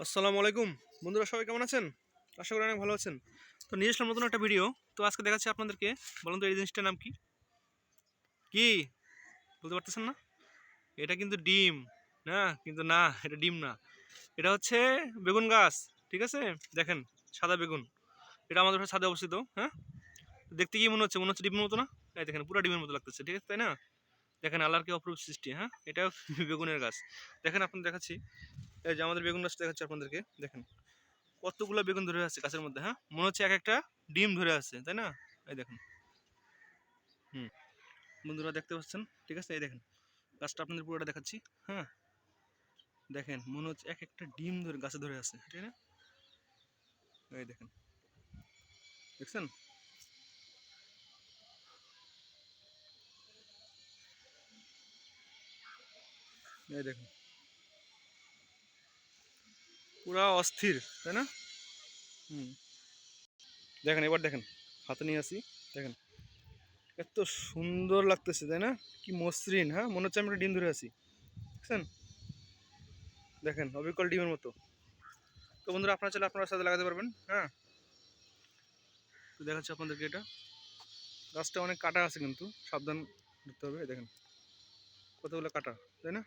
আসসালামু আলাইকুম। বন্ধুরা, সবাই কেমন আছেন? আশা করি অনেক ভালো আছেন। তো আসলাম নতুন একটা ভিডিও। তো আজকে দেখাচ্ছি আপনাদেরকে। বলুন তো, এই জিনিসটার নাম কি? কি? বলতে পারতেছেন না? এটা কিন্তু ডিম। না, কিন্তু না, এটা ডিম না। এটা হচ্ছে বেগুন গাছ, ঠিক আছে? দেখেন, সাদা বেগুন। এটা আমাদের ছাদে অবস্থিত হ্যাঁ? দেখতে কি মনে হচ্ছে মনে হচ্ছে ডিমের মতো না? এই দেখেন, পুরো ডিমের মতো লাগতেছে, ঠিক আছে? তাই না? দেখেন আল্লাহর কি অপরূপ সৃষ্টি হ্যাঁ? এটাও বেগুনের গাছ। দেখেন, আপনাদের দেখাচ্ছি। এই যে আমাদের বেগুন গাছটা দেখাচ্ছি আপনাদেরকে, দেখেন। কতগুলো বেগুন ধরে আছে গাছের মধ্যে হ্যাঁ? মনে হচ্ছে এক একটা ডিম ধরে আছে, তাই না? এই দেখুন। হুম। বন্ধুরা দেখতে পাচ্ছেন? ঠিক আছে? এই দেখেন। গাছটা আপনাদের পুরোটা দেখাচ্ছি হ্যাঁ? দেখেন, মনে হচ্ছে এক একটা ডিম ধরে, গাছে ধরে আছে ঠিক না? এই দেখেন। দেখছেন? এই দেখুন। পুরা অস্থির, তাই না? হুম। দেখেন, এবার দেখেন, হাতে নিয়ে আসি, দেখেন। এত সুন্দর লাগতেছে, তাই না? কি মসৃণ হ্যাঁ? মনে হচ্ছে আমি একটা ডিম ধরে আছি দেখছেন দেখেন, অবিকল ডিমের মতো। তো বন্ধুরা, আপনারা চাইলে আপনারা সাথে লাগাতে পারবেন হ্যাঁ? তো দেখাচ্ছি আপনাদেরকে এটা। গাছটা অনেক কাটা আছে কিন্তু, সাবধান ধরতে হবে, দেখেন। কতগুলো কাটা, তাই না?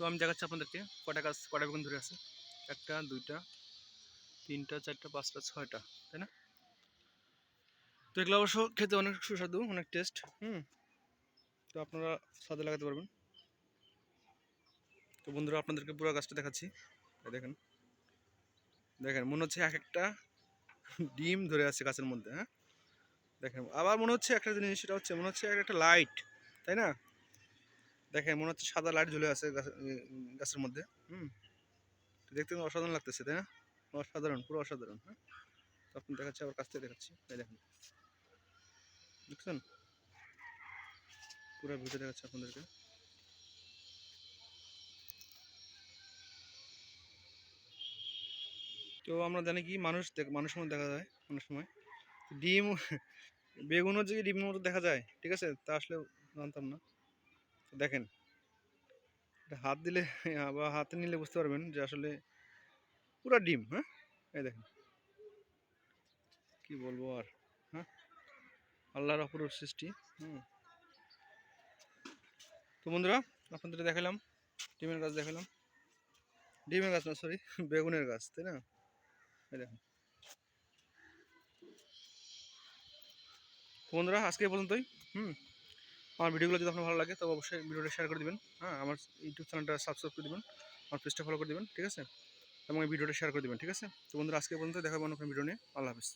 তো আমি দেখাচ্ছি আপনাদেরকে। কটা গাছ কটা বেগুন ধরে আছে? একটা, দুইটা, তিনটা, চারটা, পাঁচটা, ছয়টা, তাই না? তো এগুলো অবশ্য খেতে অনেক সুস্বাদু, অনেক টেস্ট হুম? তো আপনারা স্বাদে লাগাতে পারবেন। তো বন্ধুরা, আপনাদেরকে পুরো গাছটা দেখাচ্ছি। দেখেন। দেখেন, মনে হচ্ছে এক একটা ডিম ধরে আছে গাছের মধ্যে হ্যাঁ? দেখেন, আবার মনে হচ্ছে একটা জিনিস, সেটা হচ্ছে মনে হচ্ছে একটা লাইট তাই না? দেখেন, মনে হচ্ছে সাদা লাইট ঝুলে আছে গাছে- গাছের মধ্যে। হুম। দেখতে কিন্তু অসাধারণ লাগতেছে, তাই না? অসাধারণ, পুরো অসাধারণ হ্যাঁ? তো আপনি দেখাচ্ছি, আবার কাছ থেকে দেখাচ্ছি। তাই দেখেন। দেখছেন? পুরো ভিডিও দেখাচ্ছি আপনাদেরকে। তো আমরা জানি কি, মানুষ মানুষের মধ্যে দেখা যায় অনেক সময়। ডিম, বেগুনও যদি ডিমের মতো দেখা যায়, ঠিক আছে? তা আসলে জানতাম না। দেখেন, এটা হাত দিলে বা হাতে নিলে বুঝতে পারবেন যে আসলে পুরা ডিম হ্যাঁ? এই দেখেন। কি বলব আর হ্যাঁ? আল্লাহর অপরূপ সৃষ্টি, হুম। তো বন্ধুরা আপনাদের দেখালাম, ডিমের গাছ দেখালাম। ডিমের গাছ না সরি বেগুনের গাছ, তাই না? এই দেখেন। বন্ধুরা, আজকে পর্যন্তই, হুম। আমার ভিডিওগুলো যদি আপনার ভালো লাগে, তবে অবশ্যই ভিডিওটা শেয়ার করে দেবেন। হ্যাঁ আমার ইউটিউব চ্যানেলটা সাবস্ক্রাইব করে দেবেন, আমার পেজটা ফলো করে দেবেন, ঠিক আছে? এবং এই ভিডিওটা শেয়ার করে দেবেন, ঠিক আছে? তো বন্ধুরা, আজকে পর্যন্ত দেখাবো অন্য ভিডিও নিয়ে। আল্লাহ হাফিজ।